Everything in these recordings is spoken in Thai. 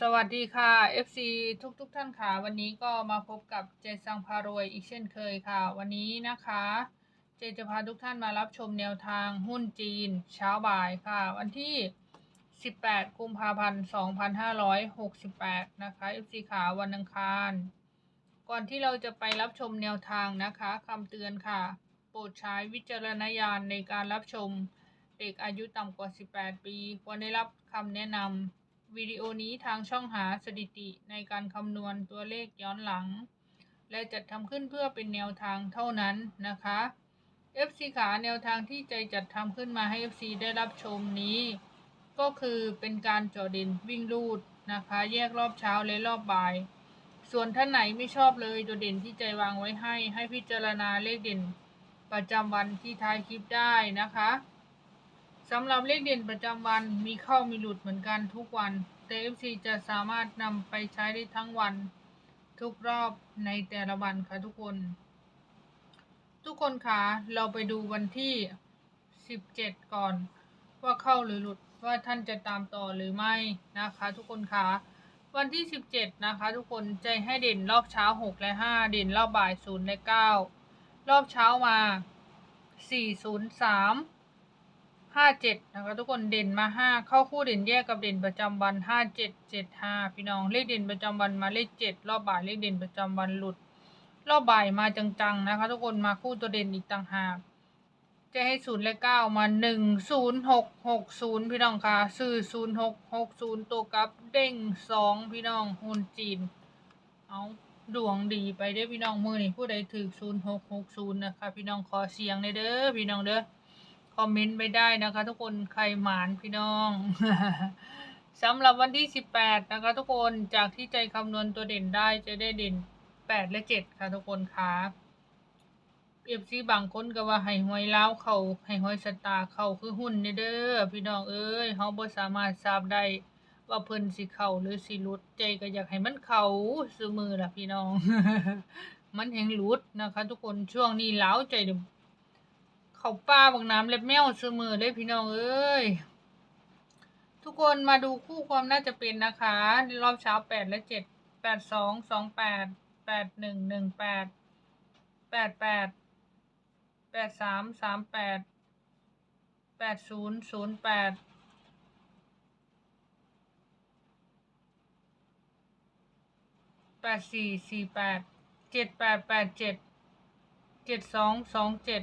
สวัสดีค่ะ FC ทุกทุกๆท่านค่ะ วันนี้ก็มาพบกับเจสังพารวยอีกเช่นเคยค่ะ วันนี้นะคะ เจจะพาทุกท่านมารับชมแนวทางหุ้นจีน เช้าบ่ายค่ะ วันที่ 18 กุมภาพันธ์ 2568 นะคะ FC ขาวันอังคาร ก่อนที่เราจะไปรับชมแนวทางนะคะคำเตือนค่ะ โปรดใช้วิจารณญาณในการรับชมเด็กอายุต่ำกว่า 18 ปี ควรได้รับคำแนะนำ วิดีโอนี้ทางช่องหาสถิติในการคำนวณตัวเลขย้อนหลัง และจัดทำขึ้นเพื่อเป็นแนวทางเท่านั้นนะคะ FC ขาแนวทางที่ใจจัดทำขึ้นมาให้ FC ได้รับชมนี้ ก็คือเป็นการจอเด่นวิ่งลูดนะคะ แยกรอบเช้าและรอบบ่าย ส่วนท่านไหนไม่ชอบเลยตัวเด่นที่ใจวางไว้ให้ ให้พิจารณาเลขเด่น ประจำวันที่ท้ายคลิปได้นะคะ สำหรับเลขเด่นประจำวันมีเข้ามีหลุดเหมือนกันทุกวัน แต่ FC จะสามารถนำไปใช้ได้ทั้งวัน ทุกรอบในแต่ละวันค่ะทุกคน ทุกคนคะเราไปดูวันที่ 17 ก่อน ว่าเข้าหรือหลุดว่าท่านจะตามต่อหรือไม่นะคะ ทุกคนคะวันที่ 17 นะคะ ทุกคนใจให้เด่นรอบเช้า 6 และ 5 เด่นรอบบ่าย 0 และ 9 รอบเช้ามา 403 ห้าเจ็ดนะคะทุกคนเด่นมาห้าเข้าคู่เด่นแยกกับเด่นประจำวันห้าเจ็ดเจ็ดห้าพี่น้องเลขเด่นประจำวันมาเลขเจ็ดรอบบ่ายเลขเด่นประจำวันหลุด รอบบ่ายมาจังๆนะคะ ทุกคนมาคู่ตัวเด่นอีกต่างหากจะให้ศูนย์และเก้ามาหนึ่งศูนย์หกหกศูนย์พี่น้องค่ะซื้อศูนย์หกหกศูนย์ตัวกับเด้งสองพี่น้องหุ่นจีน เอาดวงดีไปเด้อพี่น้องมือนี่ผู้ใดถือศูนย์หกหกศูนย์นะคะพี่น้องขอเสียงเลยเด้อพี่น้องเด้อ คอมเมนต์ไปได้นะคะ ทุกคนใครหมานพี่น้องสำหรับวันที่ 18 นะคะ ทุกคนจากที่ใจคำนวณตัวเด่นได้จะได้เด่น 8 และ 7 ค่ะ ทุกคนค่ะเอฟซีบางคนก็ว่าให้หวยล้าวเขาให้หวยสตาเขาคือหุ้นเด้อพี่น้องเอ้ยเฮาบ่สามารถทราบได้ว่าเพิ่นสิเขาหรือสิหลุดใจก็อยากให้มันเขาซุมือล่ะพี่น้อง มันแห่งหลุดนะคะ ทุกคนช่วงนี้ล้าวใจ เขาป้าบักน้ำเล็บแมวซื้อมือเลยพี่น้องเอ้ยทุกคนมาดูคู่ความน่าจะเป็นนะคะ รอบเช้าแปดและเจ็ดแปดสองสองแปดแปดหนึ่งหนึ่งแปดแปดแปดแปดสามสามแปดแปดศูนย์ศูนย์แปดแปดสี่สี่แปดเจ็ดแปดแปดเจ็ดเจ็ดสองสองเจ็ด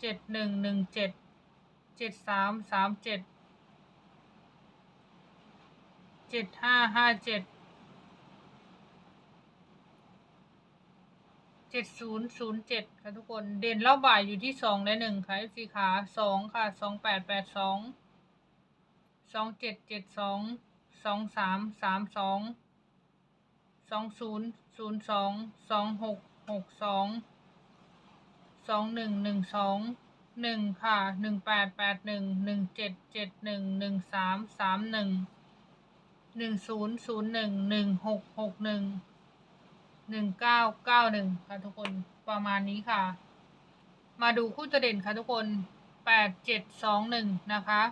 เจ็ดหนึ่งหนึ่งเจ็ดเจ็ดสามสามเจ็ดเจ็ดห้าห้าเจ็ดเจ็ดศูนย์ศูนย์เจ็ดค่ะทุกคนเด่นรอบบ่ายอยู่ที่สองและหนึ่งค่ะสีขาสองค่ะสองแปดแปดสองสองเจ็ดเจ็ดสองสองสามสามสองสองศูนย์ศูนย์สองสองหกหกสอง สองหนึ่งหนึ่งสองหนึ่งค่ะหนึ่งแปดแปดหนึ่งหนึ่งเจ็ดเจ็ดหนึ่งหนึ่งสามสามหนึ่งหนึ่งศูนย์ศูนย์หนึ่งหนึ่งหกหกหนึ่งหนึ่งเก้าเก้าหนึ่งค่ะทุกคนประมาณนี้ค่ะ มาดูคู่ตัวเด่นค่ะทุกคนแปดเจ็ดสองหนึ่งนะคะ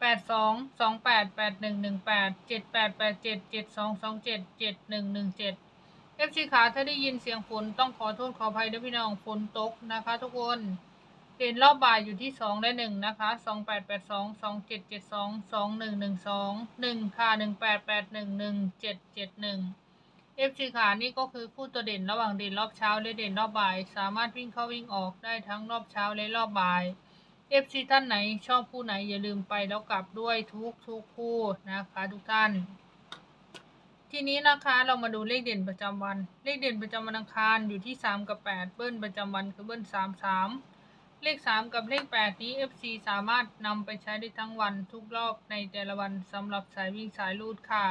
แปดสองสองแปดแปดหนึ่งหนึ่งแปดเจ็ดแปดแปดเจ็ดเจ็ดสองสองเจ็ดเจ็ดหนึ่งหนึ่งเจ็ด เอฟซีขาถ้าได้ยินเสียงฝนต้องขอโทษขออภัยด้วยพี่น้องฝนตกนะคะ ทุกคนเด่นรอบบ่ายอยู่ที่สองและหนึ่งนะคะสองแปดแปดสองสองเจ็ดเจ็ดสองสองหนึ่งหนึ่งสองหนึ่งค่ะหนึ่งแปดแปดหนึ่งหนึ่งเจ็ดเจ็ดหนึ่งเอฟซีขานี่ก็คือคู่ตัวเด่นระหว่างเด่นรอบเช้าและเด่นรอบบ่าย สามารถวิ่งเข้าวิ่งออกได้ทั้งรอบเช้าและรอบบ่ายเอฟซีท่านไหนชอบคู่ไหนอย่าลืมไปแล้วกลับด้วยทุกทุกคู่นะคะ ทุกท่าน ทีนี้นะคะเรามาดูเลขเด่นประจำวัน เลขเด่นประจำวันอังคารอยู่ที่ 3 กับ 8 เบิ้ลประจำวันคือเบิ้ล3 3 เลข 3 กับเลข 8 นี้ FC สามารถนำไปใช้ได้ทั้งวันทุกรอบในแต่ละวันสำหรับสายวิ่งสายลูดค่ะ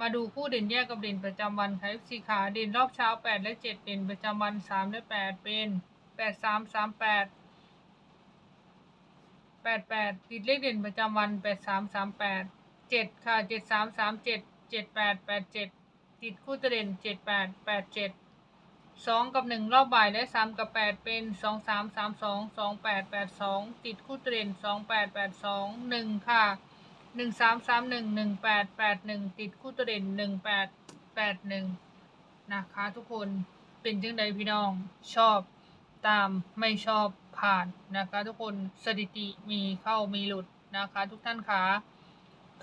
มาดูคู่เด่นแยกกับเด่นประจำวันค่ะ FC ค่ะเด่นรอบเช้า 8 และ 7 เด่นประจำวัน 3 และ 8 เป็น 8 3 3 8 8 8ติดเลขเด่นประจำวัน 8 3 3 8 7 ค่ะ 7 3 3 7 เจ็ดแปดแปดเจ็ดติดคู่ตัวเด่นเจ็ดแปดแปดเจ็ดสองกับหนึ่งรอบบ่ายและสามกับแปดเป็นสองสามสามสองสองแปดแปดสองติดคู่ตัวเด่นสองแปดแปดสองหนึ่งค่ะหนึ่งสามสามหนึ่งหนึ่งแปดแปดหนึ่งติดคู่ตัวเด่นหนึ่งแปดแปดหนึ่งนะคะทุกคนเป็นจังใดพี่น้องชอบตามไม่ชอบผ่านนะคะทุกคนสถิติมีเข้ามีหลุดนะคะทุกท่านคะ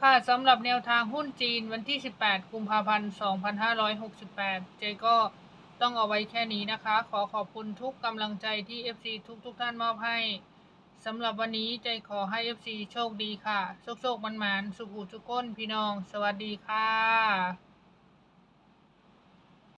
ค่ะสำหรับแนวทางหุ้นจีนวันที่ 18 กุมภาพันธ์ 2568 เจก็ต้องเอาไว้แค่นี้นะคะ ขอขอบคุณทุกกำลังใจที่ FC ทุกทุกท่านมอบให้สำหรับวันนี้ใจขอให้ FC โชคดีค่ะ โชคโชคมันมันสุขุสุก้นพี่น้อง สวัสดีค่ะ